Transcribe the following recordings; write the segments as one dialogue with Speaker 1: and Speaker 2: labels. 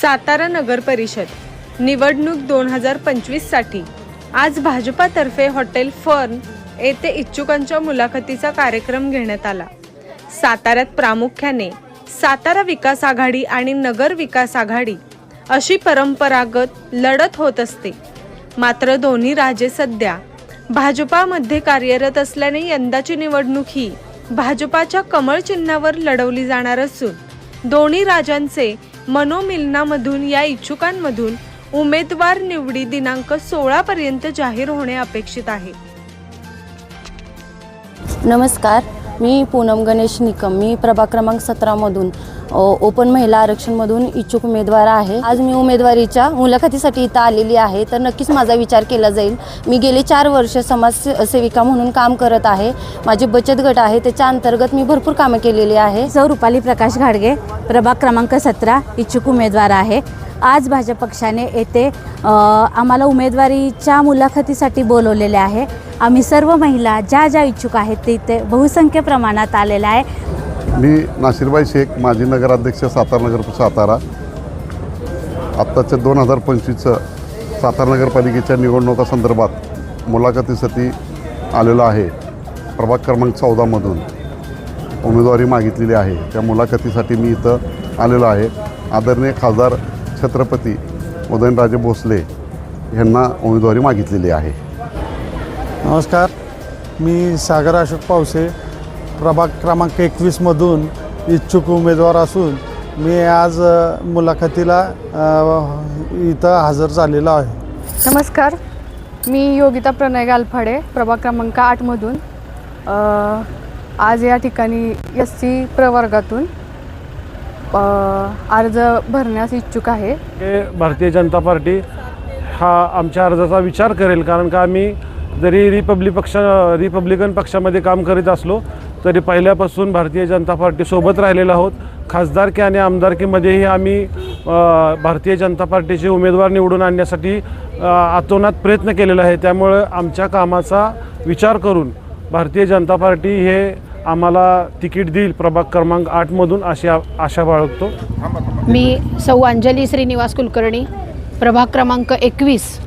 Speaker 1: सातारा नगर परिषद निवडणूक दोन हजार पंचवीससाठी. आज भाजपातर्फे हॉटेल फर्न येथे इच्छुकांच्या मुलाखतीचा कार्यक्रम घेण्यात आला. साताऱ्यात प्रामुख्याने सातारा विकास आघाडी आणि नगर विकास आघाडी अशी परंपरागत लढत होत असते. मात्र दोन्ही राजे सध्या भाजपामध्ये कार्यरत असल्याने यंदाची निवडणूक ही भाजपाच्या कमळ चिन्हावर लढवली जाणार असून दोन्ही राजांचे मनोमिलनामधून या इच्छुकांमधून उमेदवार निवडी दिनांक सोळा पर्यंत जाहीर होणे अपेक्षित आहे.
Speaker 2: नमस्कार मी पूनम गणेश निकम. मी प्रभाग क्रमांक सतरामधून ओपन महिला आरक्षणमधून इच्छुक उमेदवार आहे. आज मी उमेदवारीच्या मुलाखतीसाठी इथं आलेली आहे. तर नक्कीच माझा विचार केला जाईल. मी गेले चार वर्ष समाजसेविका म्हणून काम करत आहे. माझे बचत गट आहे. त्याच्या अंतर्गत मी भरपूर कामं केलेली आहे.
Speaker 3: सौ रुपाली प्रकाश घाडगे प्रभाग क्रमांक सतरा इच्छुक उमेदवार आहे. आज भाजप पक्षाने येथे आम्हाला उमेदवारीच्या मुलाखतीसाठी बोलवलेले आहे. आम्ही सर्व महिला ज्या ज्या इच्छुक आहेत ते इथे बहुसंख्य प्रमाणात आलेल्या आहे.
Speaker 4: मी नाशिरबाई शेख माजी नगराध्यक्ष सातारा नगर सातारा. आत्ताच्या दोन हजार पंचवीसचं सातारा नगरपालिकेच्या निवडणुकासंदर्भात मुलाखतीसाठी आलेलो आहे. प्रभाग क्रमांक चौदामधून उमेदवारी मागितलेली आहे. त्या मुलाखतीसाठी मी इथं आलेलो आहे. आदरणीय खासदार छत्रपती उदयनराजे भोसले यांना उमेदवारी मागितलेली आहे.
Speaker 5: नमस्कार. मी सागर अशोक पावसे प्रभाग क्रमांक एकवीसमधून इच्छुक उमेदवार असून मी आज मुलाखतीला इथं हजर झालेलो आहे.
Speaker 6: नमस्कार. मी योगिता प्रणय गालफाडे प्रभाग क्रमांक आठमधून आज या ठिकाणी एस सी प्रवर्गातून अर्ज भरण्यास इच्छुक आहे.
Speaker 7: हे भारतीय जनता पार्टी हा आमच्या अर्जाचा विचार करेल कारण का आम्ही जरी रिपब्लिक पक्ष रिपब्लिकन पक्षामध्ये काम करीत असलो तरी पहिल्यापासून भारतीय जनता पार्टीसोबत राहिलेलो आहोत. खासदारकी आणि आमदारकीमध्येही आम्ही भारतीय जनता पार्टीचे उमेदवार निवडून आणण्यासाठी आतोनात प्रयत्न केलेला आहे. त्यामुळं आमच्या कामाचा विचार करून भारतीय जनता पार्टी हे आम्हाला तिकीट देईल प्रभाग क्रमांक आठमधून अशी आशा बाळगतो.
Speaker 8: मी सौ अंजली श्रीनिवास कुलकर्णी प्रभाग क्रमांक एकवीस.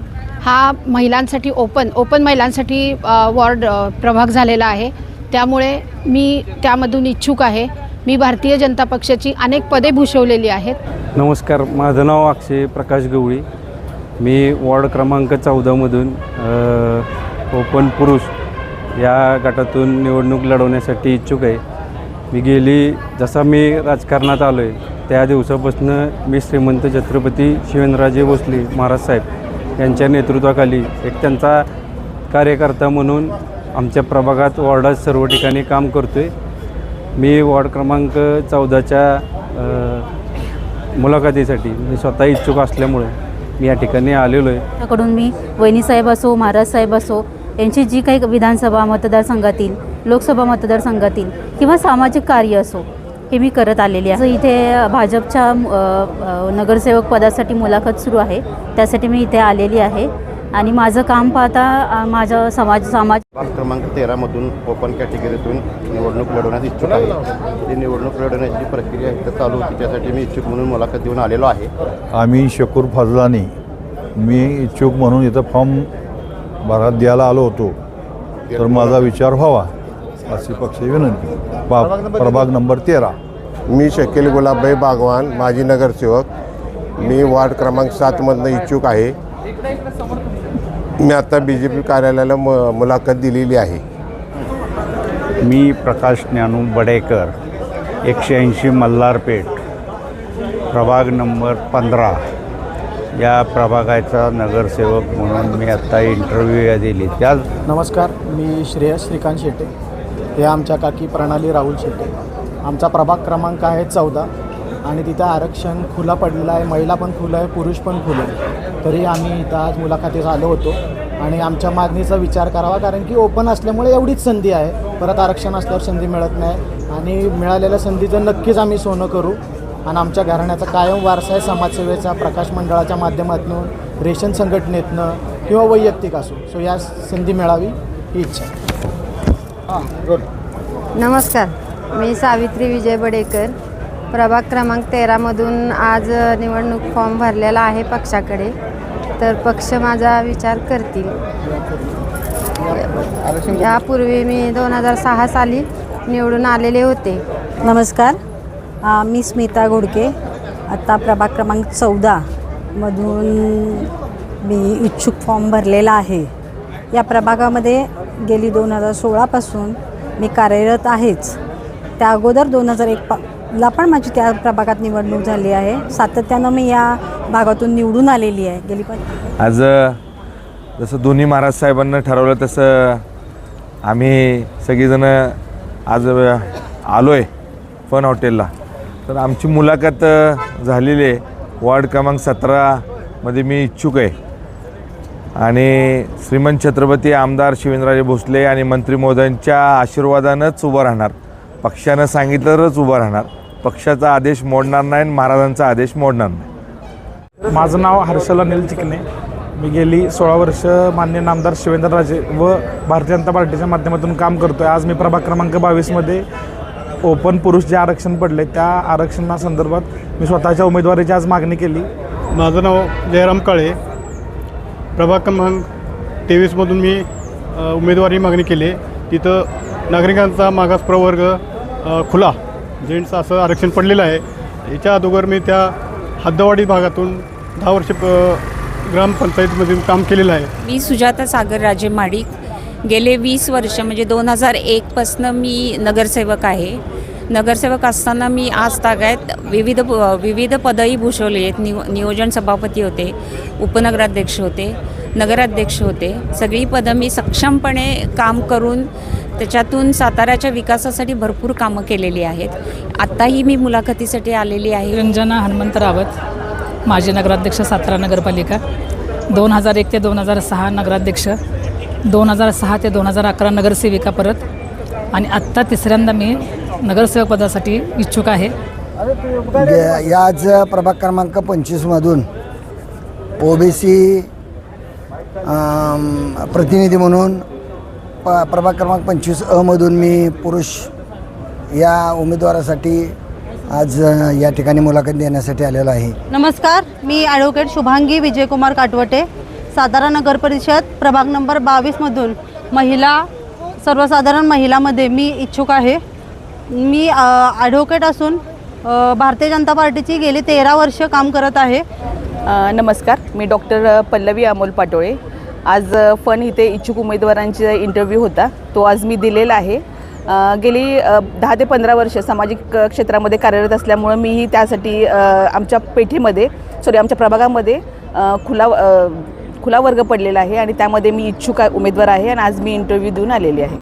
Speaker 8: हा महिलांसाठी ओपन ओपन महिलांसाठी वॉर्ड प्रभाग झालेला आहे. त्यामुळे मी त्यामधून इच्छुक आहे. मी भारतीय जनता पक्षाची अनेक पदे भूषवलेली आहेत.
Speaker 9: नमस्कार माझं नाव अक्षय प्रकाश गवळी. मी वॉर्ड क्रमांक चौदामधून ओपन पुरुष या गटातून निवडणूक लढवण्यासाठी इच्छुक आहे. मी गेली जसा मी राजकारणात आलो आहे त्या दिवसापासून मी श्रीमंत छत्रपती शिवेंद्रराजे भोसले महाराज साहेब यांच्या नेतृत्वाखाली एक त्यांचा कार्यकर्ता म्हणून आमच्या प्रभागात वॉर्डात सर्व ठिकाणी काम करतो आहे मी वॉर्ड क्रमांक चौदाच्या मुलाखतीसाठी मी स्वतः इच्छुक असल्यामुळे मी या ठिकाणी आलेलो आहे.
Speaker 3: त्याकडून मी वहिनीसाहेब असो महाराज साहेब असो यांची जी काही विधानसभा मतदारसंघातील लोकसभा मतदारसंघातील किंवा सामाजिक कार्य असो हे मी करत आलेली आहे. इथे भाजपच्या नगरसेवक पदासाठी मुलाखत सुरू आहे. त्यासाठी मी इथे आलेली आहे. आणि माझं काम पाहता माझं समाज समाज
Speaker 10: क्रमांक तेरामधून ओपन कॅटेगरीतून निवडणूक लढवण्यास इच्छुक आहे. ती निवडणूक लढवण्याची प्रक्रिया इथं चालू होती त्यासाठी मी इच्छुक म्हणून मुलाखत देऊन आलेलो आहे.
Speaker 11: आम्ही शकूर फजलानी मी इच्छुक म्हणून इथं फॉर्म भरात द्यायला आलो होतो. तर माझा विचार व्हावा अशी पक्षी विनंती. बा प्रभाग नंबर तेरा.
Speaker 10: मी शकील गुलाबभाई बागवान माजी नगरसेवक. मी वार्ड क्रमांक सातमधनं इच्छुक आहे. मी आता बी जे पी कार्यालयाला मु मुलाखत दिलेली आहे.
Speaker 9: मी प्रकाश ज्ञानू बडेकर एकशे ऐंशी मल्हारपेठ प्रभाग नंबर पंधरा. या प्रभागाचा नगरसेवक म्हणून मी आत्ता इंटरव्ह्यू दिली. त्या
Speaker 5: नमस्कार मी श्रेयस श्रीकांत शेटे. हे आमच्या काकी प्रणाली राहुल शेटे. आमचा प्रभाग क्रमांक आहे चौदा. आणि तिथं आरक्षण खुला पडलेलं आहे. महिला पण खुलं आहे पुरुष पण खुलं आहे. तरी आम्ही इथं आज मुलाखतीस आलो होतो. आणि आमच्या मागणीचा विचार करावा कारण की ओपन असल्यामुळे एवढीच संधी आहे. परत आरक्षण असल्यावर संधी मिळत नाही. आणि मिळालेल्या संधीचं नक्कीच आम्ही सोनं करू. आणि आमच्या घराण्याचा कायम वारसा आहे समाजसेवेचा प्रकाश मंडळाच्या माध्यमातून रेशन संघटनेतनं किंवा वैयक्तिक असो. सो या संधी मिळावी ही इच्छा आहे.
Speaker 12: नमस्कार. मी सावित्री विजय बडेकर. प्रभाग क्रमांक तेरामधून आज निवडणूक फॉर्म भरलेला आहे पक्षाकडे. तर पक्ष माझा विचार करतील. यापूर्वी मी दोन हजार सहा साली निवडून आलेले होते.
Speaker 13: नमस्कार. मी स्मिता घोडके आत्ता प्रभाग क्रमांक चौदा मधून मी इच्छुक फॉर्म भरलेला आहे. या प्रभागामध्ये गेली दोन हजार सोळापासून मी कार्यरत आहेच. त्या अगोदर दोन हजार एक पा ला पण माझी त्या प्रभागात निवडणूक झाली आहे. सातत्यानं मी या भागातून निवडून आलेली आहे. गेली पण
Speaker 14: आज जसं दोन्ही महाराज साहेबांना ठरवलं तसं आम्ही सगळीजणं आज आलो आहे फन हॉटेलला तर आमची मुलाखत झालेली आहे. वॉर्ड क्रमांक सतरामध्ये मी इच्छुक आहे. आणि श्रीमंत छत्रपती आमदार शिवेंद्रराजे भोसले आणि मंत्री महोदयांच्या आशीर्वादानंच उभं राहणार. पक्षानं सांगितलं तरच उभं राहणार. पक्षाचा आदेश मोडणार नाही आणि महाराजांचा आदेश मोडणार नाही.
Speaker 15: माझं नाव हर्षल अनिल चिकणे मी गेली सोळा वर्ष मान्य नामदार शिवेंद्रराजे व भारतीय जनता पार्टीच्या माध्यमातून काम करतो आहे आज मी प्रभाग क्रमांक बावीसमध्ये ओपन पुरुष जे आरक्षण पडले त्या आरक्षणासंदर्भात मी स्वतःच्या उमेदवारीची आज मागणी केली.
Speaker 16: माझं नाव जयराम काळे. प्रभाग क्रमांक तेवीसमधून मी उमेदवारी मागणी केली. आहे तिथं नागरिकांचा मागास प्रवर्ग खुला. जेंट्स असं आरक्षण पडलेलं आहे. याच्या अगोदर मी त्या हद्दवाडी भागातून दहा वर्ष ग्रामपंचायतीमध्ये काम केलेलं आहे.
Speaker 17: मी सुजाता सागर राजे माडिक. गेले वीस वर्ष म्हणजे दोन हजार एकपासनं मी नगरसेवक आहे. नगरसेवक असताना मी आज तागायत विविध विविध पदही भूषवली आहेत. निव नियोजन सभापती होते उपनगराध्यक्ष होते नगराध्यक्ष होते. सगळी पदं मी सक्षमपणे काम करून त्याच्यातून साताऱ्याच्या विकासासाठी भरपूर कामं केलेली आहेत. आत्ताही मी मुलाखतीसाठी आलेली आहे.
Speaker 13: रंजना हनुमंत रावत माजी नगराध्यक्ष सातारा नगरपालिका दोन हजार एक ते दोन हजार सहा नगराध्यक्ष दोन हजार सहा ते दोन हजार अकरा नगरसेविका परत आणि आत्ता तिसऱ्यांदा मी नगरसेवक पदासाठी इच्छुक आहे.
Speaker 18: याच प्रभाग क्रमांक पंचवीसमधून ओबीसी प्रतिनिधी म्हणून प प्रभाग क्रमांक पंचवीस अमधून मी पुरुष या उमेदवारासाठी आज या ठिकाणी मुलाखत देण्यासाठी आलेलो आहे.
Speaker 12: नमस्कार मी ॲडव्होकेट शुभांगी विजयकुमार काटवटे सातारा नगर परिषद प्रभाग नंबर बावीसमधून महिला सर्वसाधारण महिलामध्ये मी इच्छुक आहे. मी ॲडव्होकेट असून भारतीय जनता पार्टीची गेली तेरा वर्ष काम करत आहे.
Speaker 6: नमस्कार मी डॉक्टर पल्लवी अमोल पाटोळे आज फन इथे इच्छुक उमेदवारांचा इंटरव्ह्यू होता. तो आज मी दिलेला आहे. गेली दहा ते पंधरा वर्ष सामाजिक क्षेत्रामध्ये कार्यरत असल्यामुळं मीही त्यासाठी आमच्या पेठेमध्ये सॉरी आमच्या प्रभागामध्ये खुला खुला वर्ग पडलेला आहे आणि त्यामध्ये मी इच्छुक उमेदवार आहे आणि आज मी इंटरव्ह्यू देऊन आलेली आहे.